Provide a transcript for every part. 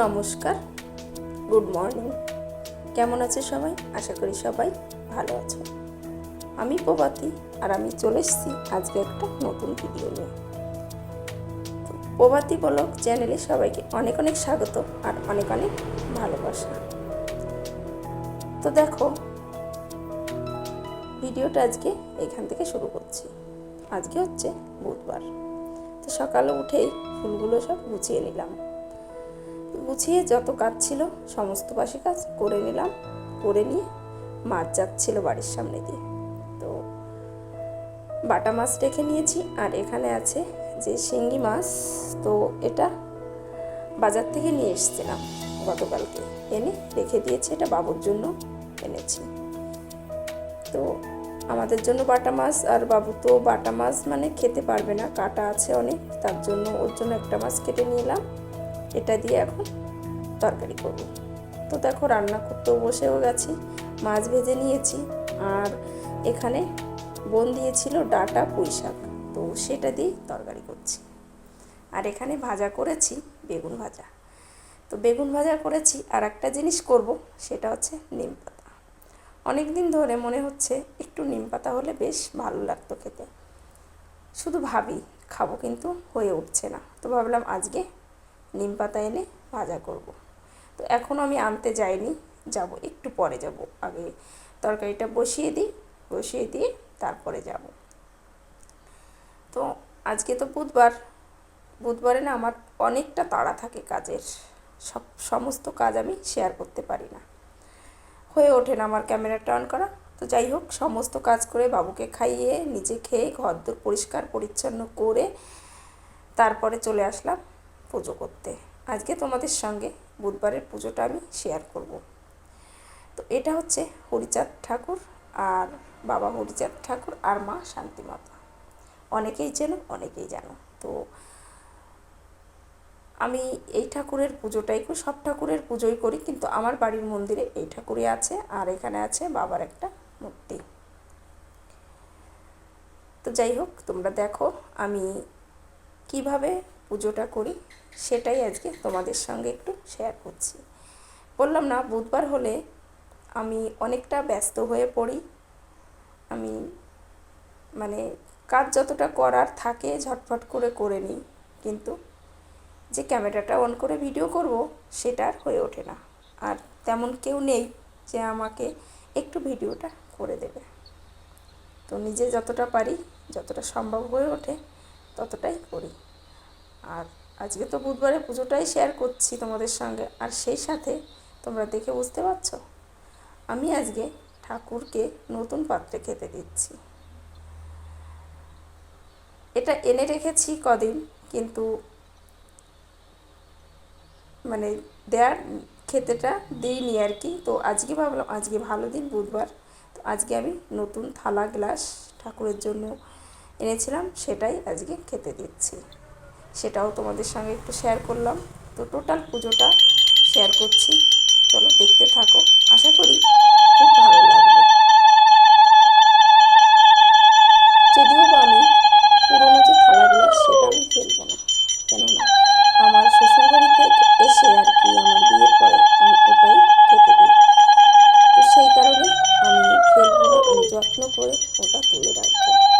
নমস্কার, good morning. কেমন আছে সবাই? আশা করি সবাই ভালো আছো। আমি প্রভাতী, আর আমি চলে এসেছি আজকে একটা নতুন ভিডিও নিয়ে। প্রভাতী বলক চ্যানেলে সবাইকে অনেক অনেক স্বাগত আর অনেক অনেক ভালোবাসা। তো দেখো ভিডিওটা আজকে এখান থেকে শুরু করছি। আজকে হচ্ছে বুধবার। তো সকালে উঠেই ফুলগুলো সব গুছিয়ে নিলাম। গুছিয়ে যত কাজ ছিল, সমস্ত বাসি কাজ করে নিলাম। করে নিয়ে মাছ যাচ্ছিল বাড়ির সামনে দিয়ে। তো বাটা মাছ রেখে নিয়েছি, আর এখানে আছে যে শিঙ্গি মাছ। তো এটা বাজার থেকে নিয়ে এসেছিলাম গতকালকে। এনে রেখে দিয়েছি, এটা বাবুর জন্য এনেছি। তো আমাদের জন্য বাটা মাছ, আর বাবু তো বাটা মাছ মানে খেতে পারবে না, কাটা আছে অনেক, তার জন্য ওর জন্য একটা মাছ কেটে নিলাম। এটা দিয়ে এখন তরকারি করব। তো দেখো রান্না করতেও বসেও গেছি, মাছ ভেজে নিয়েছি আর এখানে বোন দিয়েছিল ডাটা পুঁই শাক, তো সেটা দিয়েই তরকারি করছি। আর এখানে ভাজা করেছি বেগুন ভাজা। তো বেগুন ভাজা করেছি, আর একটা জিনিস করব, সেটা হচ্ছে নিম পাতা। অনেক দিন ধরে মনে হচ্ছে একটু নিম পাতা হলে বেশ ভালো লাগতো খেতে। শুধু ভাবি, খাব কিন্তু হয়ে উঠছে না। তো ভাবলাম আজকে নিম পাতা এনে ভাজা করব। তো এখনও আমি আনতে যাইনি, যাব, একটু পরে যাব। আগে তরকারিটা বসিয়ে দিই, বসিয়ে দিয়ে তারপরে যাব। তো আজকে তো বুধবার, বুধবারে না আমার অনেকটা তাড়া থাকে কাজের, সব, সমস্ত কাজ আমি শেয়ার করতে পারি না। হয়ে ওঠে না আমার ক্যামেরাটা অন করা। তো যাই হোক, সমস্ত কাজ করে বাবুকে খাইয়ে, নিজে খেয়ে ঘর পরিষ্কার পরিচ্ছন্ন করে তারপরে চলে আসলাম। পুজো করতে। আজকে তোমাদের সঙ্গে বুধবারের পুজোটা আমি শেয়ার করব। তো এটা হচ্ছে হরিচাঁদ ঠাকুর আর বাবা হরিচাঁদ ঠাকুর আর মা শান্তিমাতা। অনেকেই চেনো, অনেকেই জানো। তো আমি এই ঠাকুরের পুজোটাই করি, সব ঠাকুরের পুজোই করি, কিন্তু আমার বাড়ির মন্দিরে এই ঠাকুরই আছে আর এখানে আছে বাবার একটা মূর্তি। তো যাই হোক, তোমরা দেখো আমি কীভাবে পুজোটা করি, সেটাই আজকে তোমাদের সঙ্গে একটু শেয়ার করছি। বললাম না, বুধবার হলে আমি অনেকটা ব্যস্ত হয়ে পড়ি। আমি মানে কাজ যতটা করার থাকে ঝটফট করে করে নিই, কিন্তু যে ক্যামেরাটা অন করে ভিডিও করব সেটা আর হয়ে ওঠে না। আর তেমন কেউ নেই যে আমাকে একটু ভিডিওটা করে দেবে। তো নিজে যতটা পারি, যতটা সম্ভব হয়ে ওঠে, ততটাই করি। আর আজকে তো বুধবারে পুজোটাই শেয়ার করছি তোমাদের সঙ্গে। আর সেই সাথে তোমরা দেখে বুঝতে পারছ, আমি আজকে ঠাকুরকে নতুন পাত্রে খেতে দিচ্ছি। এটা এনে রেখেছি কদিন, কিন্তু মানে দেয়ার খেতেটা দিইনি আর কি। তো আজকে ভাবলাম, আজকে ভালো দিন বুধবার। তো আজকে আমি নতুন থালা গ্লাস ঠাকুরের জন্য এনেছিলাম, সেটাই আজকে খেতে দিচ্ছি। সেটাও তোমাদের সঙ্গে একটু শেয়ার করলাম। তো টোটাল পুজোটা শেয়ার করছি। চলো দেখতে থাকো। আশা করি খুব ভালো লাগবে। যদিও বা আমি পুরোনো যে থালাগুলো, সেটা আমি ফেলব না। কেননা আমার শ্বশুরবাড়ি থেকে এসে আর কি আমার বিয়ের পরে আমি ওটাই খেতে দিই। তো সেই কারণে আমি ফেলব না, আমি যত্ন করে ওটা তুলে রাখব।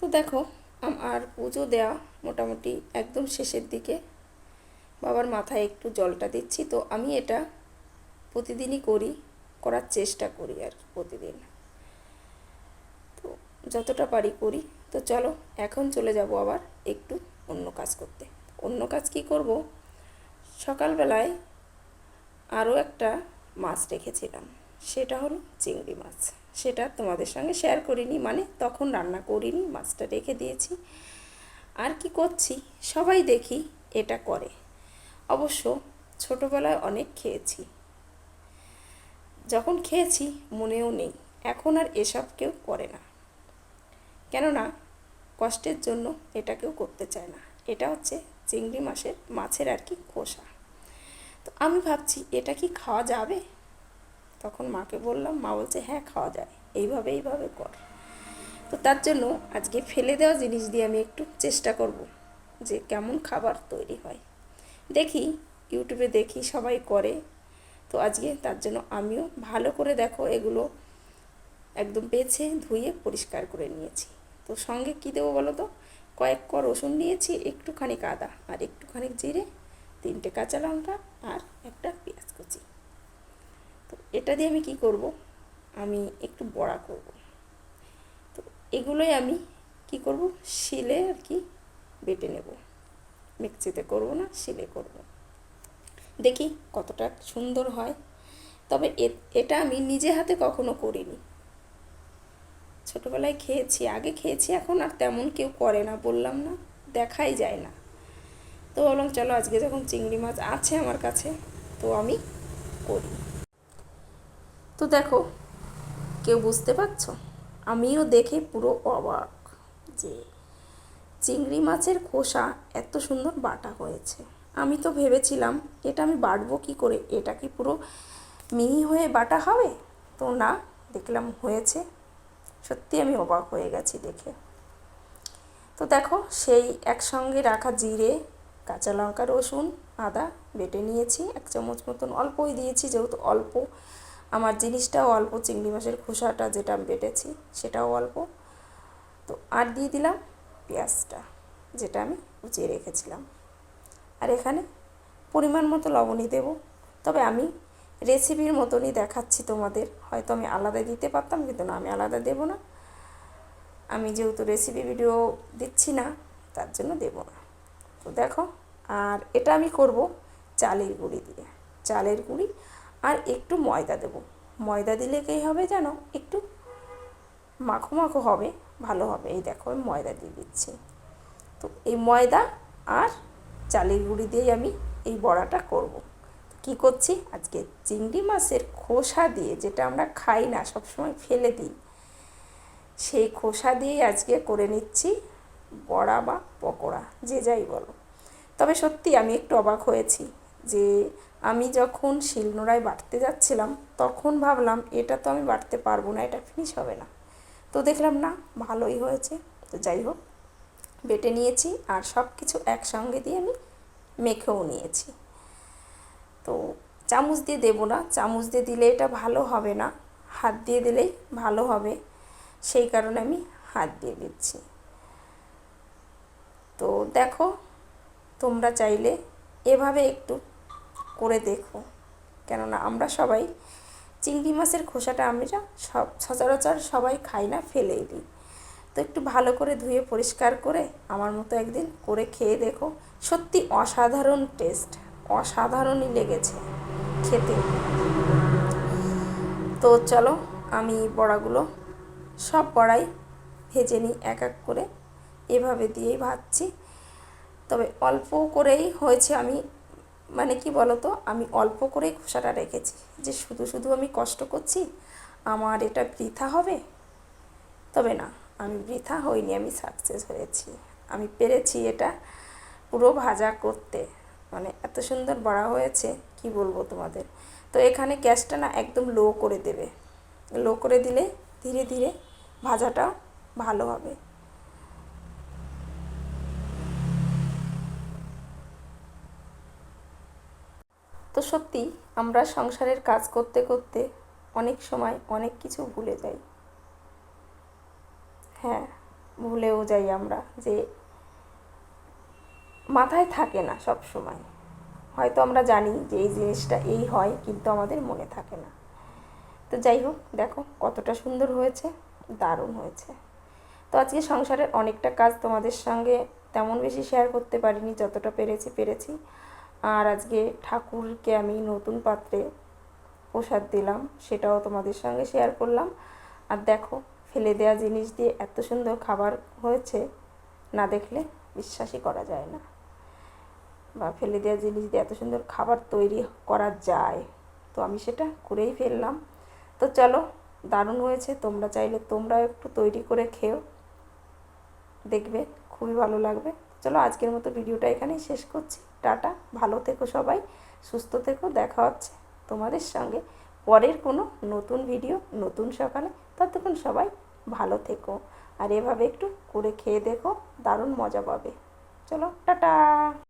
তো দেখো আমার পুজো দেওয়া মোটামুটি একদম শেষের দিকে। বাবার মাথায় একটু জলটা দিচ্ছি, তো আমি এটা প্রতিদিনই করি, করার চেষ্টা করি আর প্রতিদিন। তো যতটা পারি করি। তো চলো, এখন চলে যাব আবার একটু অন্য কাজ করতে। অন্য কাজ কি করব? সকালবেলায় আরও একটা মাছ রেখেছিলাম, সেটা হলো চিংড়ি মাছ। সেটা তোমাদের সঙ্গে শেয়ার করিনি। মানে তখন রান্না করিনি, মাছটা রেখে দিয়েছি। আর কি করছি? সবাই দেখি এটা করে। অবশ্য ছোটোবেলায় অনেক খেয়েছি। যখন খেয়েছি, মনেও নেই। এখন আর এসব কেউ করে না। কেননা, কষ্টের জন্য এটা কেউ করতে চায় না। এটা হচ্ছে চিংড়ি মাছের মাছের আর কি খোসা। তো আমি ভাবছি, এটা কি খাওয়া যাবে? তখন মাকে বললাম, মা বলছে হ্যাঁ খাওয়া যায়। এইভাবে এইভাবে কর। তো তার জন্য আজকে ফেলে দেওয়া জিনিস দিয়ে আমি একটু চেষ্টা করব যে কেমন খাবার তৈরি হয়। দেখি ইউটিউবে দেখি, সবাই করে। তো আজকে তার জন্য আমিও ভালো করে দেখো, এগুলো একদম বেছে ধুয়ে পরিষ্কার করে নিয়েছি। তো সঙ্গে কী দেবো বলো তো? কয়েক ক রসুন নিয়েছি, একটুখানি আদা আর একটুখানি জিরে, তিনটে কাঁচা লঙ্কা আর একটা এটা দিয়ে আমি কি করব? আমি একটু বড়া করব। তো এগুলোই আমি কি করব? শিলে আর কি বেটে নেব। মিক্সিতে করব না, শিলে করব। দেখি কতটা সুন্দর হয়। তবে এটা আমি নিজে হাতে কখনো করিনি। ছোটোবেলায় খেয়েছি, আগে খেয়েছি, এখন আর তেমন কেউ করে না, বললাম না, দেখাই যায় না। তো বললাম চলো আজকে যখন চিংড়ি মাছ আছে আমার কাছে, তো আমি করি। তো দেখো, কেউ বুঝতে পারছ? আমিও দেখে পুরো অবাক যে চিংড়ি মাছের খোসা এত সুন্দর বাটা হয়েছে। আমি তো ভেবেছিলাম, এটা আমি বাটবো কী করে? এটা কি পুরো মিহি হয়ে বাটা হবে? তো না, দেখলাম হয়েছে। সত্যি আমি অবাক হয়ে গেছি দেখে। তো দেখো, সেই একসঙ্গে রাখা জিরে, কাঁচা লঙ্কা, রসুন, আদা বেটে নিয়েছি। এক চামচ মতন অল্পই দিয়েছি, যেহেতু অল্প আমার জিনিসটাও অল্প, চিংড়ি মাছের খোসাটা যেটা আমি বেটেছি সেটাও অল্প। তো আর দিয়ে দিলাম পেঁয়াজটা, যেটা আমি কুচিয়ে রেখেছিলাম। আর এখানে পরিমাণ মতো লবণই দেব। তবে আমি রেসিপির মতনই দেখাচ্ছি তোমাদের। হয়তো আমি আলাদা দিতে পারতাম, কিন্তু না, আমি আলাদা দেব না। আমি যেহেতু রেসিপি ভিডিও দিচ্ছি না, তার জন্য দেব না। তো দেখো, আর এটা আমি করব চালের গুঁড়ি দিয়ে। চালের গুঁড়ি আর একটু ময়দা দেব। ময়দা দিলে কী হবে যেন একটু মাখো মাখো হবে, ভালো হবে। এই দেখো, আমি ময়দা দিয়ে দিচ্ছি। তো এই ময়দা আর চালের গুঁড়ি দিয়েই আমি এই বড়াটা করব। কি করছি? আজকে চিংড়ি মাছের খোসা দিয়ে যেটা আমরা খাই না, সবসময় ফেলে দিই, সেই খোসা দিয়েই আজকে করে নিচ্ছি বড়া বা পকোড়া, যে যাই বলো। তবে সত্যি আমি একটু অবাক হয়েছি। যে আমি যখন শিলনোড়ায় বাটতে যাচ্ছিলাম, তখন ভাবলাম এটা তো আমি বাটতে পারব না, এটা ফিনিশ হবে না। তো দেখলাম না, ভালোই হয়েছে। তো যাই হোক, বেটে নিয়েছি আর সব কিছু একসঙ্গে দিয়ে আমি মেখেও নিয়েছি। তো চামচ দিয়ে দেবো না, চামচ দিয়ে দিলে এটা ভালো হবে না, হাত দিয়ে দিলেই ভালো হবে, সেই কারণে আমি হাত দিয়ে দিচ্ছি। তো দেখো, তোমরা চাইলে এভাবে একটু করে দেখো। কেননা আমরা সবাই চিংড়ি মাছের খোসাটা আমরা সব সচরাচর সবাই খাই না, ফেলেই দিই। তো একটু ভালো করে ধুয়ে পরিষ্কার করে আমার মতো একদিন করে খেয়ে দেখো। সত্যি অসাধারণ টেস্ট, অসাধারণই লেগেছে খেতে। তো চলো আমি বড়াগুলো সব বড়াই ভেজে নিই এক এক করে। এভাবে দিয়েই ভাজছি। তবে অল্প করেই হয়েছে আমি মানে কি বলতো, আমি অল্প করেই খোসাটা রেখেছি। যে শুধু শুধু আমি কষ্ট করছি, আমার এটা বৃথা হবে? তবে না, আমি বৃথা হইনি, আমি সাকসেস হয়েছি। আমি পেরেছি এটা পুরো ভাজা করতে। মানে এত সুন্দর বড়া হয়েছে, কি বলব তোমাদের? তো এখানে গ্যাসটা না একদম লো করে দেবে। লো করে দিলে ধীরে ধীরে ভাজাটা ভালো হবে। তো সত্যি আমরা সংসারের কাজ করতে করতে অনেক সময় অনেক কিছু ভুলে যাই। হ্যাঁ ভুলেও যাই আমরা যে মাথায় থাকে না সব সময়। হয়তো আমরা জানি যে এই জিনিসটা এই হয়, কিন্তু আমাদের মনে থাকে না। তো যাই হোক, দেখো কতটা সুন্দর হয়েছে, দারুণ হয়েছে। তো আজকে সংসারের অনেকটা কাজ তোমাদের সঙ্গে তেমন বেশি শেয়ার করতে পারিনি, যতটা পেরেছি পেরেছি। আর আজকে ঠাকুরকে আমি নতুন পাত্রে প্রসাদ দিলাম, সেটাও তোমাদের সঙ্গে শেয়ার করলাম। আর দেখো, ফেলে দেওয়া জিনিস দিয়ে এত সুন্দর খাবার হয়েছে, না দেখলে বিশ্বাসই করা যায় না। বা ফেলে দেওয়া জিনিস দিয়ে এত সুন্দর খাবার তৈরি করা যায়। তো আমি সেটা করেই ফেললাম। তো চলো, দারুণ হয়েছে, তোমরা চাইলে তোমরাও একটু তৈরি করে খেও। দেখবে, খুবই ভালো লাগবে। চলো, আজকের মতো ভিডিওটা এখানেই শেষ করছি। টাটা, ভালো থেকো সবাই, সুস্থ থেকো, দেখা হচ্ছে তোমাদের সঙ্গে পরের কোনো নতুন ভিডিও নতুন সকালে। ততক্ষণ সবাই ভালো থেকো আর এভাবে একটু করে খেয়ে দেখো, দারুণ মজা পাবে। চলো, টাটা!